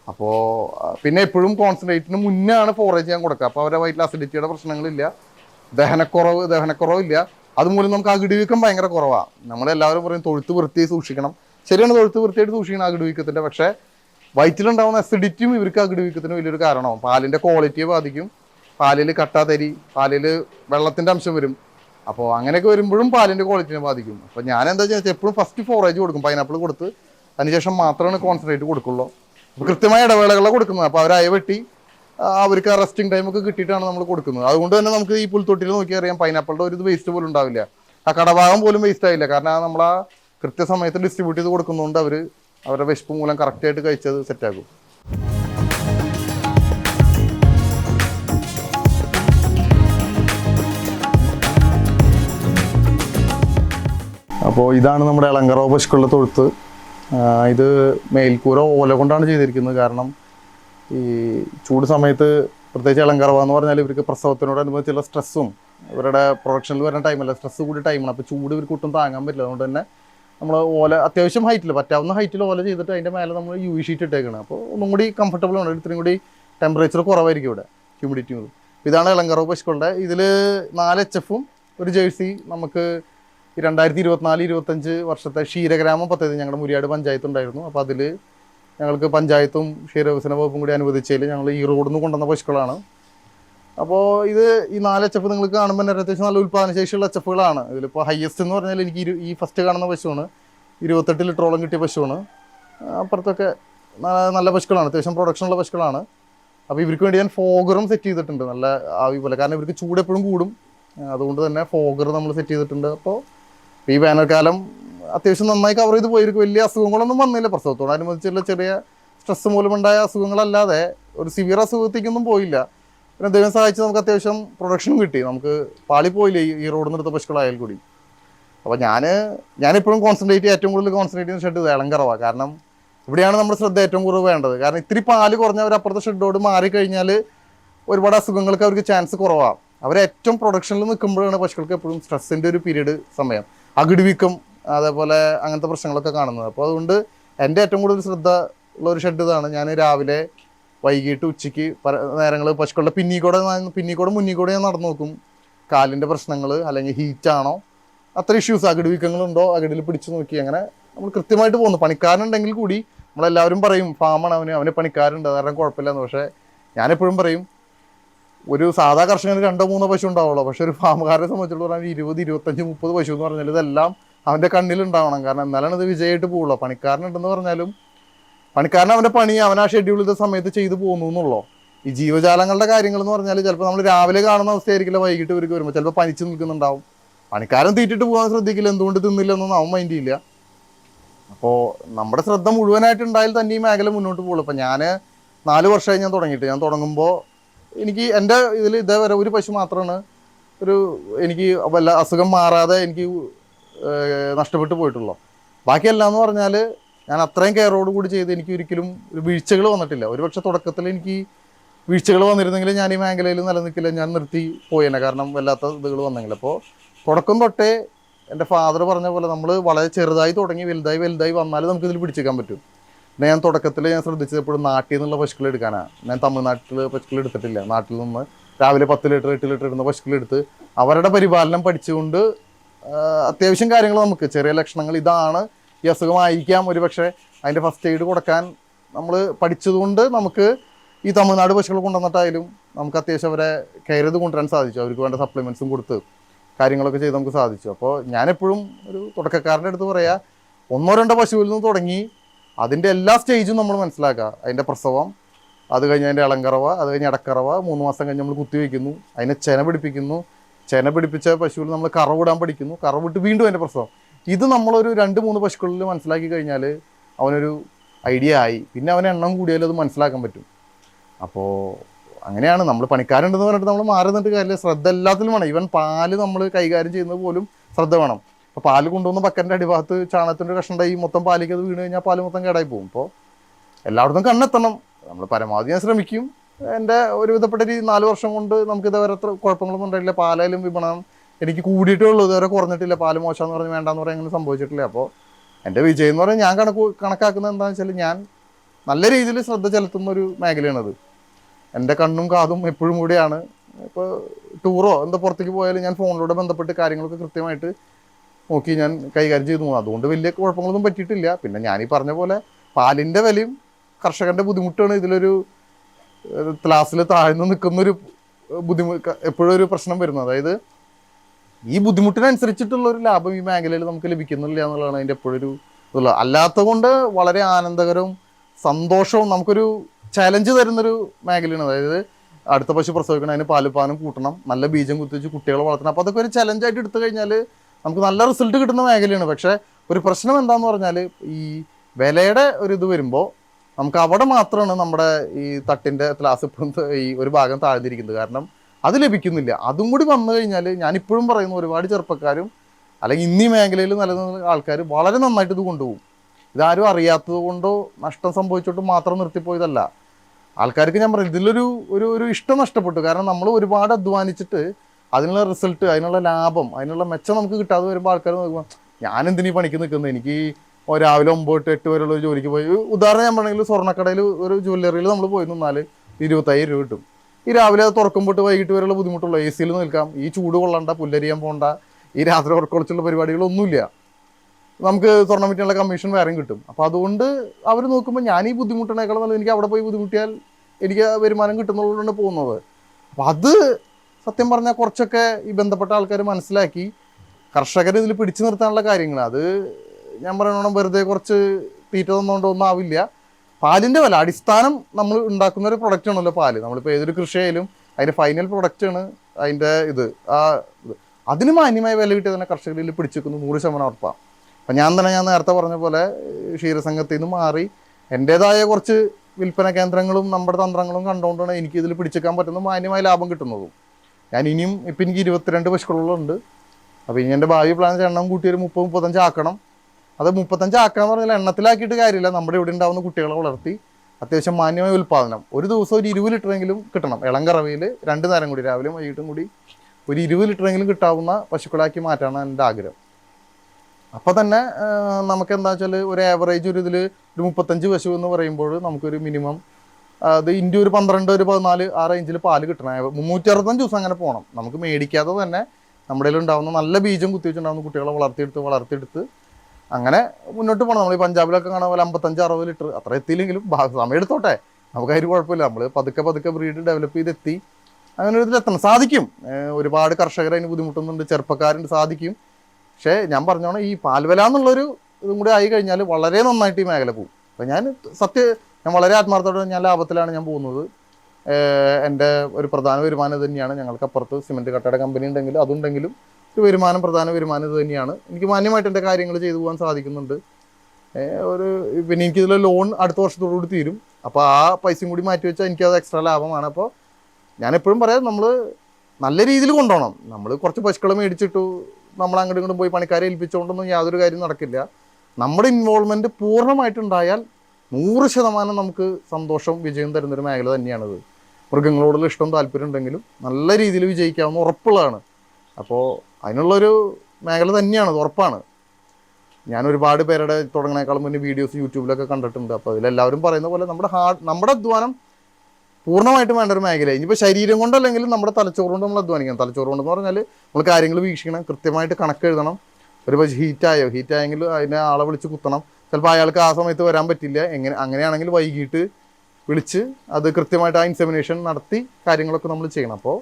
അപ്പോൾ പിന്നെ എപ്പോഴും കോൺസെൻട്രേറ്റിന് മുന്നേ ആണ് ഫോറേജ് ചെയ്യാൻ കൊടുക്കുക. അപ്പോൾ അവരുടെ വയറ്റിൽ അസിഡിറ്റിയുടെ പ്രശ്നങ്ങളില്ല. ദഹനക്കുറവ് ദഹനക്കുറവില്ല. അതുമൂലം നമുക്ക് അകിടിവീക്കം ഭയങ്കര കുറവാണ് നമ്മളെല്ലാവരും പറയും തൊഴുത്ത് വൃത്തിയായി സൂക്ഷിക്കണം. ശരിയാണ് തൊഴുത്ത് വൃത്തിയായിട്ട് സൂക്ഷിക്കണം അകിടിവീക്കത്തിന്റെ പക്ഷേ വയറ്റിലുണ്ടാവുന്ന അസിഡിറ്റിയും ഇവർക്ക് അകിടിവീക്കത്തിന് വലിയൊരു കാരണമാവും. പാലിന്റെ ക്വാളിറ്റിയെ ബാധിക്കും. പാലിൽ കട്ടാതരി പാലിൽ വെള്ളത്തിന്റെ അംശം വരും. അപ്പോൾ അങ്ങനെയൊക്കെ വരുമ്പോഴും പാലിന്റെ ക്വാളിറ്റിനെ ബാധിക്കും. അപ്പോൾ ഞാൻ എന്താ വെച്ചാൽ എപ്പോഴും ഫസ്റ്റ് ഫോറേജ് കൊടുക്കും പൈനാപ്പിൾ കൊടുത്ത് അതിനുശേഷം മാത്രമാണ് കോൺസെൻട്രേറ്റ് കൊടുക്കുള്ളൂ. കൃത്യമായ ഇടവേളകളെ കൊടുക്കുന്നത്. അപ്പോൾ അവരായ വെട്ടി അവർക്ക് റെസ്റ്റിംഗ് ടൈം ഒക്കെ കിട്ടിയിട്ടാണ് നമ്മൾ കൊടുക്കുന്നത്. അതുകൊണ്ട് തന്നെ നമുക്ക് ഈ പുൽത്തൊട്ടിയിൽ നോക്കി അറിയാം പൈനാപ്പിളിന്റെ ഒരു വേസ്റ്റ് പോലും ഉണ്ടാവില്ല. ആ കടഭാഗം പോലും വേസ്റ്റ് ആയില്ല. കാരണം നമ്മൾ ആ കൃത്യസമയത്ത് ഡിസ്ട്രിബ്യൂട്ട് ചെയ്ത് കൊടുക്കുന്നതുകൊണ്ട് അവർ അവരുടെ വിശപ്പ് മൂലം കറക്റ്റായിട്ട് കഴിച്ചത് സെറ്റാക്കും അപ്പോൾ ഇതാണ് നമ്മുടെ ഇളങ്കറോ പശുക്കളുടെ തൊഴുത്ത്. ഇത് മേൽക്കൂര ഓല കൊണ്ടാണ് ചെയ്തിരിക്കുന്നത്. കാരണം ഈ ചൂട് സമയത്ത് പ്രത്യേകിച്ച് ഇളങ്കറവ എന്ന് പറഞ്ഞാൽ ഇവർക്ക് പ്രസവത്തിനോടനുബന്ധിച്ചുള്ള സ്ട്രെസ്സും ഇവരുടെ പ്രൊഡക്ഷനിൽ വരുന്ന ടൈമല്ല സ്ട്രെസ് കൂടി ടൈമാണ്. അപ്പോൾ ചൂട് ഇവർക്ക് ഒട്ടും താങ്ങാൻ പറ്റില്ല. അതുകൊണ്ട് തന്നെ നമ്മൾ ഓല അത്യാവശ്യം ഹൈറ്റിൽ പറ്റാവുന്ന ഹൈറ്റിൽ ഓല ചെയ്തിട്ട് അതിന്റെ മേലെ നമ്മൾ യു ഷീറ്റ് ഇട്ടേക്കണം. അപ്പോൾ ഒന്നും കൂടി കംഫർട്ടബിൾ ആണ്. ഇത്രയും കൂടി ടെമ്പറേച്ചർ കുറവായിരിക്കും ഇവിടെ ഹ്യൂമിഡിറ്റി ഇതാണ് ഇളങ്കറവ് പശുക്കളുടെ ഇതിൽ നാല് എച്ച് എഫും ഒരു ജേഴ്സി നമുക്ക് ഈ രണ്ടായിരത്തി ഇരുപത്തിനാല് ഇരുപത്തഞ്ച് വർഷത്തെ ക്ഷീരഗ്രാമ പദ്ധതി ഞങ്ങളുടെ മുരിയാട് പഞ്ചായത്ത് ഉണ്ടായിരുന്നു. അപ്പോൾ അതിൽ ഞങ്ങൾക്ക് പഞ്ചായത്തും ക്ഷീരവികസന വകുപ്പും കൂടി അനുവദിച്ചതിൽ ഞങ്ങൾ ഈ റോഡിൽ നിന്ന് കൊണ്ടുവന്ന പശുക്കളാണ്. അപ്പോൾ ഇത് ഈ നാല് എച്ചപ്പ് നിങ്ങൾ കാണുമ്പോൾ തന്നെ അത്യാവശ്യം നല്ല ഉൽപ്പാദനശേഷിയുള്ള എച്ചപ്പുകളാണ് ഇതിലിപ്പോൾ ഹയസ്റ്റ് എന്ന് പറഞ്ഞാൽ എനിക്ക് ഈ ഫസ്റ്റ് കാണുന്ന പശുവാണ്. ഇരുപത്തെട്ട് ലിറ്ററോളം കിട്ടിയ പശുവാണ്. അപ്പുറത്തൊക്കെ നല്ല പശുക്കളാണ്. അത്യാവശ്യം പ്രൊഡക്ഷനുള്ള പശുക്കളാണ്. അപ്പോൾ ഇവർക്ക് വേണ്ടി ഞാൻ ഫോഗറും സെറ്റ് ചെയ്തിട്ടുണ്ട്. നല്ല ആവി പോലെ. കാരണം ഇവർക്ക് ചൂട് എപ്പോഴും കൂടും. അതുകൊണ്ട് തന്നെ ഫോഗർ നമ്മൾ സെറ്റ് ചെയ്തിട്ടുണ്ട്. അപ്പോൾ ഈ വേനൽക്കാലം അത്യാവശ്യം നന്നായി കവർ ചെയ്ത് പോയിരിക്കും. വലിയ അസുഖങ്ങളൊന്നും വന്നില്ല. പ്രസവത്തോടനുബന്ധിച്ചുള്ള ചെറിയ സ്ട്രെസ് മൂലമുണ്ടായ അസുഖങ്ങളല്ലാതെ ഒരു സിവിയർ അസുഖത്തേക്കൊന്നും പോയില്ല. പിന്നെ ദൈവം സഹായിച്ച് നമുക്ക് അത്യാവശ്യം പ്രൊഡക്ഷനും കിട്ടി. നമുക്ക് പാളി പോയില്ല ഈ- റോഡിൽ നിന്നെടുത്ത പശുക്കളായാൽ കൂടി. അപ്പോൾ ഞാൻ ഞാനിപ്പോഴും കോൺസെൻട്രേറ്റ് ഏറ്റവും കൂടുതൽ കോൺസെൻട്രേറ്റ് ചെയ്യുന്ന ഷെഡ് ഇളങ്കറവാണ് കാരണം ഇവിടെയാണ് നമ്മുടെ ശ്രദ്ധ ഏറ്റവും കൂടുതൽ വേണ്ടത്. കാരണം ഇത്തിരി പാൽ കുറഞ്ഞവർ അപ്പുറത്തെ ഷെഡോട് മാറിക്കഴിഞ്ഞാൽ ഒരുപാട് അസുഖങ്ങൾക്ക് അവർക്ക് ചാൻസ് കുറവാണ് അവർ ഏറ്റവും പ്രൊഡക്ഷനിൽ നിൽക്കുമ്പോഴാണ് പശുക്കൾക്ക് എപ്പോഴും സ്ട്രെസ്സിന്റെ ഒരു പീരീഡ് സമയം. അകിടുവീക്കം അതേപോലെ അങ്ങനത്തെ പ്രശ്നങ്ങളൊക്കെ കാണുന്നത്. അപ്പോൾ അതുകൊണ്ട് എന്റെ ഏറ്റവും കൂടുതൽ ശ്രദ്ധ ഉള്ള ഒരു ഷെഡ് ഇതാണ് ഞാൻ രാവിലെ വൈകിട്ട് ഉച്ചയ്ക്ക് പല നേരങ്ങൾ പശുക്കളുടെ പിന്നീക്കൂടെ പിന്നീക്കൂടെ മുന്നിക്കൂടെ ഞാൻ നടന്നു നോക്കും. കാലിന്റെ പ്രശ്നങ്ങൾ അല്ലെങ്കിൽ ഹീറ്റാണോ അത്ര ഇഷ്യൂസ് അകിടുവീക്കങ്ങളുണ്ടോ അകിടിൽ പിടിച്ചു നോക്കി അങ്ങനെ നമ്മൾ കൃത്യമായിട്ട് പോകുന്നു. പണിക്കാരനുണ്ടെങ്കിൽ കൂടി നമ്മളെല്ലാവരും പറയും ഫാമാണ് അവന് അവന് പണിക്കാരുണ്ട് കാരണം കുഴപ്പമില്ലെന്ന്. പക്ഷേ ഞാനെപ്പോഴും പറയും ഒരു സാധാ കർഷകന് രണ്ടോ മൂന്നോ പശു ഉണ്ടാവുള്ളൂ. പക്ഷെ ഒരു ഫാമുകാരെ സംബന്ധിച്ചിടത്തോളം ഇരുപത് ഇരുപത്തഞ്ച് മുപ്പത് പശു എന്ന് പറഞ്ഞാൽ ഇതെല്ലാം അവന്റെ കണ്ണിലുണ്ടാവണം കാരണം എന്നാലാണ് ഇത് വിജയമായിട്ട് പോകുള്ളൂ പണിക്കാരനുണ്ടെന്ന് പറഞ്ഞാലും പണിക്കാരൻ അവന്റെ പണി അവൻ ആ ഷെഡ്യൂൾ ചെയ്ത സമയത്ത് ചെയ്തു പോകുന്നു എന്നുള്ളൂ. ഈ ജീവജാലങ്ങളുടെ കാര്യങ്ങൾ എന്ന് പറഞ്ഞാൽ ചിലപ്പോൾ നമ്മൾ രാവിലെ കാണുന്ന അവസ്ഥയായിരിക്കില്ല വൈകിട്ട് ഇവർക്ക് വരുമ്പോൾ. ചിലപ്പോൾ പനിച്ച് നിൽക്കുന്നുണ്ടാവും. പണിക്കാരൻ തീറ്റിട്ട് പോകാൻ ശ്രദ്ധിക്കില്ല. എന്തുകൊണ്ട് തിന്നില്ല എന്നൊന്നും അവൻ മൈൻഡ് ഇല്ല. അപ്പോൾ നമ്മുടെ ശ്രദ്ധ മുഴുവനായിട്ട് ഉണ്ടായാൽ തന്നെ ഈ മേഖല മുന്നോട്ട് പോകുള്ളൂ. അപ്പം ഞാൻ നാല് വർഷമായി ഞാൻ തുടങ്ങിയിട്ട്. ഞാൻ തുടങ്ങുമ്പോൾ എനിക്ക് എന്റെ ഇതിൽ ഇതേവരെ ഒരു പശു മാത്രമാണ് ഒരു എനിക്ക് വല്ല അസുഖം മാറാതെ എനിക്ക് നഷ്ടപ്പെട്ടു പോയിട്ടുള്ളൂ. ബാക്കിയെല്ലാം എന്ന് പറഞ്ഞാൽ ഞാൻ അത്രയും കെയറോട് കൂടി ചെയ്ത് എനിക്ക് ഒരിക്കലും ഒരു വീഴ്ചകൾ വന്നിട്ടില്ല. ഒരുപക്ഷെ തുടക്കത്തിൽ എനിക്ക് വീഴ്ചകൾ വന്നിരുന്നെങ്കിൽ ഞാൻ ഈ മേഖലയിൽ നിലനിൽക്കില്ല ഞാൻ നിർത്തി പോയേനെ. കാരണം വല്ലാത്ത ഇതുകൾ വന്നെങ്കിൽ. അപ്പോൾ തുടക്കം തൊട്ടേ എന്റെ ഫാദർ പറഞ്ഞ പോലെ നമ്മൾ വളരെ ചെറുതായി തുടങ്ങി വലുതായി വലുതായി വന്നാൽ നമുക്കിതിൽ പിടിച്ചേക്കാൻ പറ്റും. പിന്നെ ഞാൻ തുടക്കത്തിൽ ഞാൻ ശ്രദ്ധിച്ചത് എപ്പോഴും നാട്ടിൽ നിന്നുള്ള പശുക്കൾ എടുക്കാനാണ് ഞാൻ തമിഴ്നാട്ടിൽ പശുക്കൾ എടുത്തിട്ടില്ല. നാട്ടിൽ നിന്ന് രാവിലെ പത്ത് ലിറ്റർ എട്ട് ലിറ്റർ ഇടുന്ന പശുക്കൾ എടുത്ത് അവരുടെ പരിപാലനം പഠിച്ചുകൊണ്ട് അത്യാവശ്യം കാര്യങ്ങൾ നമുക്ക്. ചെറിയ ലക്ഷണങ്ങൾ ഇതാണ്. ഈ അസുഖമായിരിക്കാം ഒരു പക്ഷേ അതിന്റെ ഫസ്റ്റ് എയ്ഡ് കൊടുക്കാൻ നമ്മൾ പഠിച്ചതുകൊണ്ട് നമുക്ക് ഈ തമിഴ്നാട് പശുക്കൾ കൊണ്ടുവന്നിട്ടായാലും നമുക്ക് അത്യാവശ്യം അവരെ കെയർ ചെയ്ത് കൊണ്ടുവരാൻ സാധിച്ചു. അവർക്ക് വേണ്ട സപ്ലിമെൻസും കൊടുത്ത് കാര്യങ്ങളൊക്കെ ചെയ്ത് നമുക്ക് സാധിച്ചു. അപ്പോൾ ഞാനെപ്പോഴും ഒരു തുടക്കക്കാരന്റെ അടുത്ത് പറയാ ഒന്നോ രണ്ടോ പശുവിൽ നിന്ന് തുടങ്ങി അതിന്റെ എല്ലാ സ്റ്റേജും നമ്മൾ മനസ്സിലാക്കുക. അതിന്റെ പ്രസവം അത് കഴിഞ്ഞ് അതിന്റെ ഇളങ്കറവ അത് കഴിഞ്ഞ് ഇടക്കറവ മൂന്ന് മാസം കഴിഞ്ഞ് നമ്മൾ കുത്തിവെക്കുന്നു അതിനെ ചെന പിടിപ്പിക്കുന്നു. ചെന പിടിപ്പിച്ച പശുവിൽ നമ്മൾ കറവിടാൻ പഠിക്കുന്നു. കറവിട്ട് വീണ്ടും അതിന്റെ പ്രസവം. ഇത് നമ്മളൊരു രണ്ട് മൂന്ന് പശുക്കളിൽ മനസ്സിലാക്കി കഴിഞ്ഞാൽ അവനൊരു ഐഡിയ ആയി. പിന്നെ അവൻ എണ്ണം കൂടിയാലും അത് മനസ്സിലാക്കാൻ പറ്റും. അപ്പോൾ അങ്ങനെയാണ്. നമ്മൾ പണിക്കാരുണ്ടെന്ന് പറഞ്ഞിട്ട് നമ്മൾ മാറി നിന്നിട്ട് കാര്യമില്ല. ശ്രദ്ധ എല്ലാത്തിലും വേണം. ഈവൻ പാൽ നമ്മൾ കൈകാര്യം ചെയ്യുന്നത് പോലും ശ്രദ്ധ വേണം. അപ്പോൾ പാൽ കൊണ്ടുവന്ന ബക്കറിന്റെ അടിഭാഗത്ത് ചാണകത്തിന്റെ കഷ്ണം ഈ മൊത്തം പാലിക്ക് അത് വീണ് കഴിഞ്ഞാൽ പാൽ മൊത്തം കേടായി പോകും. അപ്പോൾ എല്ലായിടത്തും കണ്ണെത്തണം. നമ്മൾ പരമാവധി ഞാൻ ശ്രമിക്കും. എന്റെ ഒരുവിധപ്പെട്ട രീതി നാല് വർഷം കൊണ്ട് നമുക്ക് ഇതുവരെ അത്ര കുഴപ്പങ്ങളൊന്നും ഉണ്ടായിട്ടില്ല. പാലായാലും വിപണനം എനിക്ക് കൂടിയിട്ടേ ഉള്ളൂ. ഇതുവരെ കുറഞ്ഞിട്ടില്ല. പാൽ മോശമെന്ന് പറഞ്ഞ് വേണ്ടാന്ന് പറയാൻ അങ്ങനെ സംഭവിച്ചിട്ടില്ല. അപ്പോൾ എന്റെ വിജയം എന്ന് പറഞ്ഞാൽ ഞാൻ കണക്ക് കണക്കാക്കുന്നത് എന്താണെന്ന് വെച്ചാൽ ഞാൻ നല്ല രീതിയിൽ ശ്രദ്ധ ചെലുത്തുന്ന ഒരു മേഖലയാണത്. എന്റെ കണ്ണും കാതും എപ്പോഴും കൂടിയാണ്. ഇപ്പോൾ ടൂറോ എന്താ പുറത്തേക്ക് പോയാലും ഞാൻ ഫോണിലൂടെ ബന്ധപ്പെട്ട് കാര്യങ്ങളൊക്കെ കൃത്യമായിട്ട് നോക്കി ഞാൻ കൈകാര്യം ചെയ്തു. പോകുന്നു അതുകൊണ്ട് വലിയ കുഴപ്പങ്ങളൊന്നും പറ്റിയിട്ടില്ല. പിന്നെ ഞാൻ പറഞ്ഞ പോലെ പാലിന്റെ വിലയും കർഷകന്റെ ബുദ്ധിമുട്ടാണ്. ഇതിലൊരു ക്ലാസ്സിൽ താഴ്ന്നു നിൽക്കുന്നൊരു ബുദ്ധിമുട്ട് എപ്പോഴും ഒരു പ്രശ്നം വരുന്നത് അതായത് ഈ ബുദ്ധിമുട്ടിനനുസരിച്ചിട്ടുള്ള ഒരു ലാഭം ഈ മേഖലയിൽ നമുക്ക് ലഭിക്കുന്നില്ല എന്നുള്ളതാണ് അതിന്റെ എപ്പോഴും ഒരു ഇതുള്ളത്. അല്ലാത്ത കൊണ്ട് വളരെ ആനന്ദകരവും സന്തോഷവും നമുക്കൊരു ചലഞ്ച് തരുന്നൊരു മേഖലയാണ്. അതായത് അടുത്ത പശു പ്രസവിക്കണം അതിന് പാലുപാനം കൂട്ടണം. നല്ല ബീജം കുത്തിച്ച് കുട്ടികളെ വളർത്തണം. അപ്പോൾ അതൊക്കെ ഒരു ചലഞ്ചായിട്ട് എടുത്തു കഴിഞ്ഞാൽ നമുക്ക് നല്ല റിസൾട്ട് കിട്ടുന്ന മേഖലയാണ്. പക്ഷേ ഒരു പ്രശ്നം എന്താന്ന് പറഞ്ഞാൽ ഈ വിലയുടെ ഒരു ഇത് വരുമ്പോൾ നമുക്ക് അവിടെ മാത്രമാണ് നമ്മുടെ ഈ തട്ടിന്റെ ക്ലാസ് ഇപ്പോഴും ഈ ഒരു ഭാഗം താഴ്ന്നിരിക്കുന്നത്. കാരണം അത് ലഭിക്കുന്നില്ല. അതും കൂടി വന്നു കഴിഞ്ഞാൽ ഞാനിപ്പോഴും പറയുന്ന ഒരുപാട് ചെറുപ്പക്കാരും അല്ലെങ്കിൽ ഇന്നീ മേഖലയിൽ നിലനിൽക്കുന്ന ആൾക്കാർ വളരെ നന്നായിട്ട് ഇത് കൊണ്ടുപോകും. ഇതാരും അറിയാത്തത് കൊണ്ടോ നഷ്ടം സംഭവിച്ചിട്ടോ മാത്രം നിർത്തിപ്പോയതല്ല. ആൾക്കാർക്ക് ഞാൻ പറയും ഇതിലൊരു ഒരു ഒരു ഇഷ്ടം നഷ്ടപ്പെട്ടു. കാരണം നമ്മൾ ഒരുപാട് അധ്വാനിച്ചിട്ട് അതിനുള്ള റിസൾട്ട് അതിനുള്ള ലാഭം അതിനുള്ള മെച്ചം നമുക്ക് കിട്ടാതെ വരുമ്പോൾ ആൾക്കാർ നോക്കുമ്പോൾ ഞാൻ എന്തിനീ പണിക്ക് നിൽക്കുന്നത് എനിക്ക് രാവിലെ ഒമ്പത് തൊട്ട് എട്ട് വരെയുള്ള ഒരു ജോലിക്ക് പോയി. ഉദാഹരണം ഞാൻ പറഞ്ഞെങ്കിൽ സ്വർണക്കടയിൽ ഒരു ജ്വല്ലറിയിൽ നമ്മൾ പോയി നിന്നാൽ ഇരുപത്തയ്യായിരം രൂപ കിട്ടും. ഈ രാവിലെ തുറക്കുമ്പോട്ട് വൈകിട്ട് വരെയുള്ള ബുദ്ധിമുട്ടുള്ള എ സിയിൽ നിൽക്കാം. ഈ ചൂട് കൊള്ളണ്ട പുല്ലരിയാൻ പോകണ്ട ഈ രാത്രി ഉറക്കൊളിച്ചുള്ള പരിപാടികളൊന്നുമില്ല. നമുക്ക് സ്വർണം വിറ്റുള്ള കമ്മീഷൻ വേറെയും കിട്ടും. അപ്പോൾ അതുകൊണ്ട് അവർ നോക്കുമ്പോൾ ഞാൻ ഈ ബുദ്ധിമുട്ടണേക്കാളും നല്ലത് എനിക്ക് അവിടെ പോയി ബുദ്ധിമുട്ടിയാൽ എനിക്ക് വരുമാനം കിട്ടുന്നുള്ളതുകൊണ്ടാണ് പോകുന്നത്. അപ്പം അത് സത്യം പറഞ്ഞാൽ കുറച്ചൊക്കെ ഈ ബന്ധപ്പെട്ട ആൾക്കാർ മനസ്സിലാക്കി. കർഷകർ ഇതിൽ പിടിച്ചു നിർത്താനുള്ള കാര്യങ്ങൾ അത് ഞാൻ പറയണോണം വെറുതെ കുറച്ച് തീറ്റ തന്നുകൊണ്ടോ ഒന്നും ആവില്ല. പാലിന്റെ വില അടിസ്ഥാനം നമ്മൾ ഉണ്ടാക്കുന്ന ഒരു പ്രൊഡക്റ്റ് ആണല്ലോ പാൽ. നമ്മളിപ്പോൾ ഏതൊരു കൃഷിയായാലും അതിന്റെ ഫൈനൽ പ്രൊഡക്റ്റാണ് അതിന്റെ ഇത്. ആ അതിന് മാന്യമായ വില കിട്ടിയ തന്നെ കർഷകരിൽ പിടിച്ചിരിക്കുന്നു നൂറ് ശതമാനം ഉറപ്പാണ് അപ്പം ഞാൻ തന്നെ ഞാൻ നേരത്തെ പറഞ്ഞ പോലെ ക്ഷീരസംഘത്തിൽ നിന്ന് മാറി എന്റേതായ കുറച്ച് വിൽപ്പന കേന്ദ്രങ്ങളും നമ്മുടെ തന്ത്രങ്ങളും കണ്ടുകൊണ്ടാണ് എനിക്ക് ഇതിൽ പിടിച്ചെടുക്കാൻ പറ്റുന്ന മാന്യമായ ലാഭം കിട്ടുന്നതും. ഞാൻ ഇനിയും ഇപ്പം എനിക്ക് ഇരുപത്തിരണ്ട് പശുക്കളുണ്ട് അപ്പോൾ ഇനി എന്റെ ഭാവി പ്ലാൻ എണ്ണം കൂട്ടി ഒരു മുപ്പത് മുപ്പത്തഞ്ച് ആക്കണം. അത് മുപ്പത്തഞ്ച് എന്ന് പറഞ്ഞാൽ എണ്ണത്തിലാക്കിയിട്ട് കാര്യമില്ല. നമ്മുടെ ഇവിടെ ഉണ്ടാവുന്ന കുട്ടികളെ വളർത്തി അത്യാവശ്യം മാന്യമായ ഉൽപ്പാദനം. ഒരു ദിവസം ഒരു ഇരുപത് ലിറ്ററെങ്കിലും കിട്ടണം. ഇളം രണ്ട് നേരം കൂടി രാവിലെയും വൈകിട്ടും കൂടി ഒരു ഇരുപത് ലിറ്ററെങ്കിലും കിട്ടാവുന്ന പശുക്കളാക്കി മാറ്റാനാണ് എന്റെ ആഗ്രഹം. അപ്പോൾ തന്നെ നമുക്ക് എന്താ വെച്ചാൽ ഒരു ആവറേജ് ഒരു ഇതിൽ ഒരു മുപ്പത്തഞ്ച് പശു എന്ന് പറയുമ്പോൾ നമുക്കൊരു മിനിമം അത് ഇൻഡ്യ ഒരു പന്ത്രണ്ട് ഒരു പതിനാല് ആ റേഞ്ചിൽ പാൽ കിട്ടണം. മുന്നൂറ്റി അറുപത്തഞ്ച് ദിവസം അങ്ങനെ പോകണം നമുക്ക് മേടിക്കാതെ തന്നെ നമ്മുടെ ഉണ്ടാവുന്ന നല്ല ബീജം കുത്തിവെച്ചുണ്ടാവുന്ന കുട്ടികളെ വളർത്തിയെടുത്ത് വളർത്തിയെടുത്ത് അങ്ങനെ മുന്നോട്ട് പോകണം നമ്മൾ ഈ പഞ്ചാബിലൊക്കെ കാണാൻ പോലെ അമ്പത്തഞ്ച് അറുപത് ലിറ്റർ അത്ര എത്തിയില്ലെങ്കിലും സമയം എടുത്തോട്ടെ. നമുക്ക് അതിന് കുഴപ്പമില്ല. നമ്മൾ പതുക്കെ പതുക്കെ ബ്രീഡ് ഡെവലപ്പ് ചെയ്തെത്തി. അങ്ങനെ ഒരു ഇതിലെത്തണം. സാധിക്കും. ഒരുപാട് കർഷകർ അതിന് ബുദ്ധിമുട്ടുന്നുണ്ട്. ചെറുപ്പക്കാരുണ്ട് സാധിക്കും. പക്ഷേ ഞാൻ പറഞ്ഞോണം ഈ പാൽവില എന്നുള്ളൊരു ഇതും കൂടി ആയി കഴിഞ്ഞാൽ വളരെ നന്നായിട്ട് ഈ മേഖല പോകും അപ്പം ഞാൻ സത്യ ഞാൻ വളരെ ആത്മാർത്ഥത്തോടെ ഞാൻ ലാഭത്തിലാണ് ഞാൻ പോകുന്നത്. എന്റെ ഒരു പ്രധാന വരുമാനം തന്നെയാണ്. ഞങ്ങൾക്ക് അപ്പുറത്ത് സിമെന്റ് കട്ടട കമ്പനി ഉണ്ടെങ്കിലും അതുണ്ടെങ്കിലും ഒരു വരുമാനം പ്രധാന വരുമാനം ഇത് തന്നെയാണ്. എനിക്ക് മാന്യമായിട്ട് എന്റെ കാര്യങ്ങൾ ചെയ്തു പോകാൻ സാധിക്കുന്നുണ്ട്. ഒരു പിന്നെ എനിക്കിതിൽ ലോൺ അടുത്ത വർഷത്തോടുകൂടി തീരും. അപ്പോൾ ആ പൈസയും കൂടി മാറ്റി വെച്ചാൽ എനിക്കത് എക്സ്ട്രാ ലാഭമാണ്. അപ്പോൾ ഞാൻ എപ്പോഴും പറയാം നമ്മൾ നല്ല രീതിയിൽ കൊണ്ടുപോകണം. നമ്മൾ കുറച്ച് പശുക്കളെ മേടിച്ചിട്ടു നമ്മൾ അങ്ങോട്ടും ഇങ്ങോട്ടും പോയി പണിക്കാരെ ഏൽപ്പിച്ചുകൊണ്ടൊന്നും യാതൊരു കാര്യം നടക്കില്ല. നമ്മുടെ ഇൻവോൾവ്മെന്റ് പൂർണമായിട്ടുണ്ടായാൽ നൂറ് ശതമാനം നമുക്ക് സന്തോഷം വിജയം തരുന്നൊരു മേഖല തന്നെയാണത്. മൃഗങ്ങളോടുള്ള ഇഷ്ടം താല്പര്യം ഉണ്ടെങ്കിലും നല്ല രീതിയിൽ വിജയിക്കാവുന്ന ഉറപ്പുള്ളതാണ്. അപ്പോൾ അതിനുള്ളൊരു മേഖല തന്നെയാണ് ഉറപ്പാണ്. ഞാൻ ഒരുപാട് പേരുടെ തുടങ്ങണേക്കാളും മുന്നേ വീഡിയോസ് യൂട്യൂബിലൊക്കെ കണ്ടിട്ടുണ്ട്. അപ്പോൾ അതിലെല്ലാവരും പറയുന്ന പോലെ നമ്മുടെ ഹാർഡ് നമ്മുടെ അധ്വാനം പൂർണമായിട്ടും വേണ്ട ഒരു മേഖല ഇനിയിപ്പോൾ ശരീരം കൊണ്ടല്ലെങ്കിലും നമ്മുടെ തലച്ചോറ് കൊണ്ട് നമ്മൾ അധ്വാനിക്കണം. തലച്ചോറ് കൊണ്ടെന്ന് പറഞ്ഞാൽ നമ്മൾ കാര്യങ്ങൾ വീക്ഷിക്കണം കൃത്യമായിട്ട് കണക്ക് എഴുതണം ഒരു പക്ഷേ ഹീറ്റായോ ഹീറ്റായെങ്കിൽ അതിനെ ആളെ വിളിച്ച് കുത്തണം. ചിലപ്പോൾ അയാൾക്ക് ആ സമയത്ത് വരാൻ പറ്റില്ല. എങ്ങനെ അങ്ങനെയാണെങ്കിൽ വൈകിട്ട് വിളിച്ച് അത് കൃത്യമായിട്ട് ആ ഇൻസെമിനേഷൻ നടത്തി കാര്യങ്ങളൊക്കെ നമ്മൾ ചെയ്യണം. അപ്പോൾ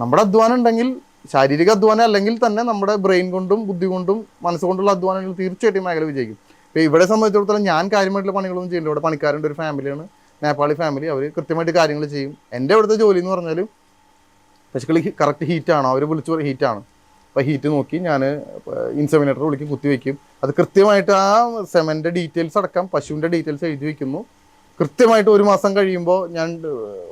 നമ്മുടെ അധ്വാനം ഉണ്ടെങ്കിൽ ശാരീരിക അധ്വാനം അല്ലെങ്കിൽ തന്നെ നമ്മുടെ ബ്രെയിൻ കൊണ്ടും ബുദ്ധി കൊണ്ടും മനസ്സുകൊണ്ടുള്ള അധ്വാനങ്ങൾ തീർച്ചയായിട്ടും മേഖല വിജയിക്കും. ഇപ്പോൾ ഇവിടെ സംബന്ധിച്ചിടത്തോളം ഞാൻ കാര്യമായിട്ടുള്ള പണികളൊന്നും ചെയ്യില്ല. ഇവിടെ പണിക്കാരുടെ ഒരു ഫാമിലിയാണ്. നേപ്പാളി ഫാമിലി അവർ കൃത്യമായിട്ട് കാര്യങ്ങൾ ചെയ്യും. എന്റെ ഇവിടുത്തെ ജോലി എന്ന് പറഞ്ഞാൽ പശുക്കൾ കറക്റ്റ് ഹീറ്റാണോ അവർ വിളിച്ചു ഹീറ്റാണ് അപ്പോൾ ഹീറ്റ് നോക്കി ഞാൻ ഇൻസെമിനേറ്റർ വിളിക്ക് കുത്തി വയ്ക്കും അത് കൃത്യമായിട്ട് ആ സെമന്റെ ഡീറ്റെയിൽസ് അടക്കം പശുവിന്റെ ഡീറ്റെയിൽസ് എഴുതി വയ്ക്കുന്നു കൃത്യമായിട്ട് ഒരു മാസം കഴിയുമ്പോൾ ഞാൻ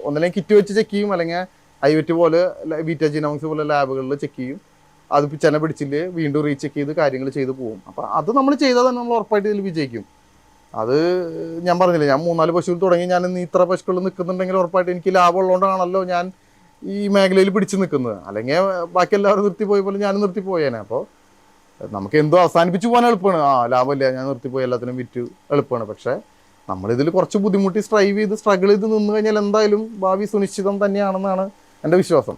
ഒന്നല്ലെങ്കിൽ കിറ്റ് വെച്ച് ചെക്ക് ചെയ്യും അല്ലെങ്കിൽ ഐവറ്റ് പോലെ ബീറ്റ ജിനോമിക്സ് പോലെ ലാബുകളിൽ ചെക്ക് ചെയ്യും. അത് ചെന പിടിച്ചില്ല വീണ്ടും റീചെക്ക് ചെയ്ത് കാര്യങ്ങൾ ചെയ്ത് പോകും അപ്പോൾ അത് നമ്മൾ ചെയ്താൽ തന്നെ നമ്മൾ ഉറപ്പായിട്ട് ഇതിൽ വിജയിക്കും. അത് ഞാൻ പറഞ്ഞില്ല ഞാൻ മൂന്നാൽ പശുവിൽ തുടങ്ങി ഞാൻ ഇന്ന് ഇത്ര പശുക്കളിൽ നിൽക്കുന്നുണ്ടെങ്കിൽ ഉറപ്പായിട്ട് എനിക്ക് ലാഭം ഉള്ളതുകൊണ്ടാണല്ലോ ഞാൻ ഈ മേഖലയിൽ പിടിച്ചു നിൽക്കുന്നത്. അല്ലെങ്കിൽ ബാക്കി എല്ലാവരും നിർത്തി പോയ പോലെ ഞാനും നിർത്തി പോയേനെ. അപ്പോൾ നമുക്ക് എന്തോ അവസാനിപ്പിച്ചു പോകാൻ എളുപ്പമാണ്. ആ ലാഭമില്ല ഞാൻ നിർത്തിപ്പോയി എല്ലാത്തിനും വിറ്റ്. എളുപ്പമാണ്. പക്ഷേ നമ്മളിതിൽ കുറച്ച് ബുദ്ധിമുട്ടി സ്ട്രൈവ് ചെയ്ത് സ്ട്രഗിൾ ചെയ്ത് നിന്ന് കഴിഞ്ഞാൽ എന്തായാലും ഭാവി സുനിശ്ചിതം തന്നെയാണെന്നാണ് എന്റെ വിശ്വാസം.